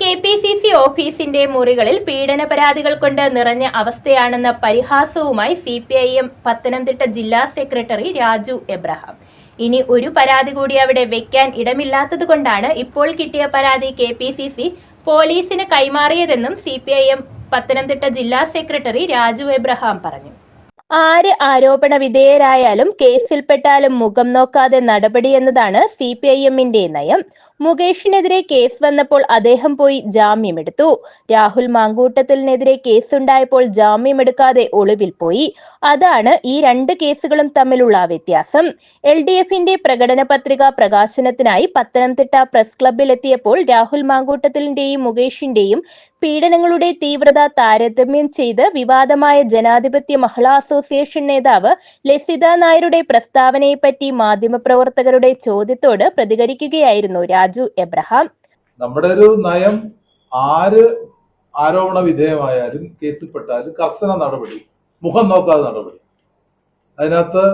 K P C C ഓഫീസിന്റെ മുറികളിൽ പീഡന പരാതികൾ കൊണ്ട് നിറഞ്ഞ അവസ്ഥയാണെന്ന പരിഹാസവുമായി C P I M Pathanamthitta ജില്ലാ സെക്രട്ടറി രാജു എബ്രഹാം. ഇനി ഒരു പരാതി കൂടി അവിടെ വെക്കാൻ ഇടമില്ലാത്തതുകൊണ്ടാണ് ഇപ്പോൾ കിട്ടിയ പരാതി കെ പി സി സി പോലീസിന് കൈമാറിയതെന്നും C P I M Pathanamthitta ജില്ലാ സെക്രട്ടറി രാജു എബ്രഹാം പറഞ്ഞു. ആര് ആരോപണ വിധേയരായാലും കേസിൽപ്പെട്ടാലും മുഖം നോക്കാതെ നടപടി എന്നതാണ് സി പി ഐ എമ്മിന്റെ നയം. മുകേഷിനെതിരെ കേസ് വന്നപ്പോൾ അദ്ദേഹം പോയി ജാമ്യമെടുത്തു. രാഹുൽ മാങ്കൂട്ടത്തിനെതിരെ കേസുണ്ടായപ്പോൾ ജാമ്യമെടുക്കാതെ ഒളിവിൽ പോയി. അതാണ് ഈ രണ്ട് കേസുകളും തമ്മിലുള്ള വ്യത്യാസം. എൽ ഡി എഫിന്റെ പ്രകടന പത്രിക പ്രകാശനത്തിനായി പത്തനംതിട്ട പ്രസ് ക്ലബ്ബിൽ എത്തിയപ്പോൾ രാഹുൽ മാങ്കൂട്ടത്തിലിന്റെയും മുകേഷിന്റെയും പീഡനങ്ങളുടെ തീവ്രത താരതമ്യം ചെയ്ത് വിവാദമായ ജനാധിപത്യ മഹിളാ അസോസിയേഷൻ നേതാവ് ലസിത നായരുടെ പ്രസ്താവനയെപ്പറ്റി മാധ്യമപ്രവർത്തകരുടെ ചോദ്യത്തോട് പ്രതികരിക്കുകയായിരുന്നു രാജു എബ്രഹാം. നമ്മുടെ ഒരു നയം ആര് ആരോപണ വിധേയമായാലും കേസിൽപ്പെട്ടാലും കർശന നടപടി മുഖം നോക്കാതെ നടപടി. അതിനകത്ത്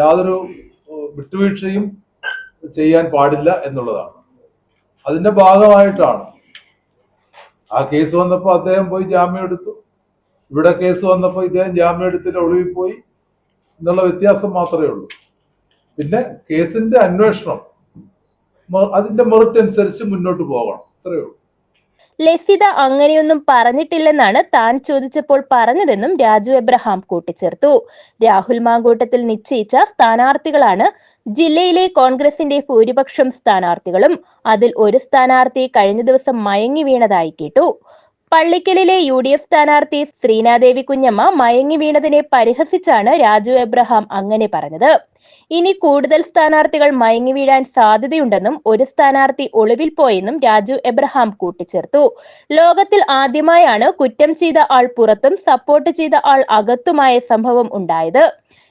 യാതൊരു വിട്ടുവീഴ്ചയും ചെയ്യാൻ പാടില്ല എന്നുള്ളതാണ്. അതിന്റെ ഭാഗമായിട്ടാണ്. ആ കേസ് വന്നപ്പോൾ അദ്ദേഹം പോയി ജാമ്യം എടുത്തു. ഇവിടെ കേസ് വന്നപ്പോൾ ഇദ്ദേഹം ജാമ്യം എടുത്തിട്ട് ഒളിവിൽ പോയി. എന്നുള്ള വ്യത്യാസം മാത്രമേ ഉള്ളൂ. പിന്നെ കേസിന്റെ അന്വേഷണം അതിന്റെ മെറിറ്റ് അനുസരിച്ച് മുന്നോട്ട് പോകണം. അത്രയേ ഉള്ളൂ. ലസിത അങ്ങനെയൊന്നും പറഞ്ഞിട്ടില്ലെന്നാണ് താൻ ചോദിച്ചപ്പോൾ പറഞ്ഞതെന്നും രാജു എബ്രഹാം കൂട്ടിച്ചേർത്തു. രാഹുൽ മാങ്കൂട്ടത്തിൽ നിശ്ചയിച്ച സ്ഥാനാർത്ഥികളാണ് ജില്ലയിലെ കോൺഗ്രസിന്റെ ഭൂരിപക്ഷം സ്ഥാനാർത്ഥികളും. അതിൽ ഒരു സ്ഥാനാർത്ഥി കഴിഞ്ഞ ദിവസം മയങ്ങി വീണതായി കേട്ടു. പള്ളിക്കലിലെ യു ഡി എഫ് സ്ഥാനാർത്ഥി ശ്രീനാദേവി കുഞ്ഞമ്മ മയങ്ങി വീണതിനെ പരിഹസിച്ചാണ് രാജു എബ്രഹാം അങ്ങനെ പറഞ്ഞത്. ഇനി കൂടുതൽ സ്ഥാനാർത്ഥികൾ മയങ്ങി വീഴാൻ സാധ്യതയുണ്ടെന്നും ഒരു സ്ഥാനാർത്ഥി ഒളിവിൽ പോയെന്നും രാജു എബ്രഹാം കൂട്ടിച്ചേർത്തു. ലോകത്തിൽ ആദ്യമായാണ് കുറ്റം ചെയ്ത ആൾ പുറത്തും സപ്പോർട്ട് ചെയ്ത ആൾ അകത്തുമായ സംഭവം ഉണ്ടായത്.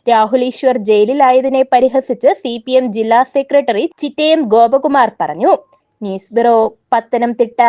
രാഹുൽ ഈശ്വർ ജയിലിലായതിനെ പരിഹസിച്ച് സി ജില്ലാ സെക്രട്ടറി ചിറ്റയം ഗോപകുമാർ പറഞ്ഞു. News bureau Pathanamthitta.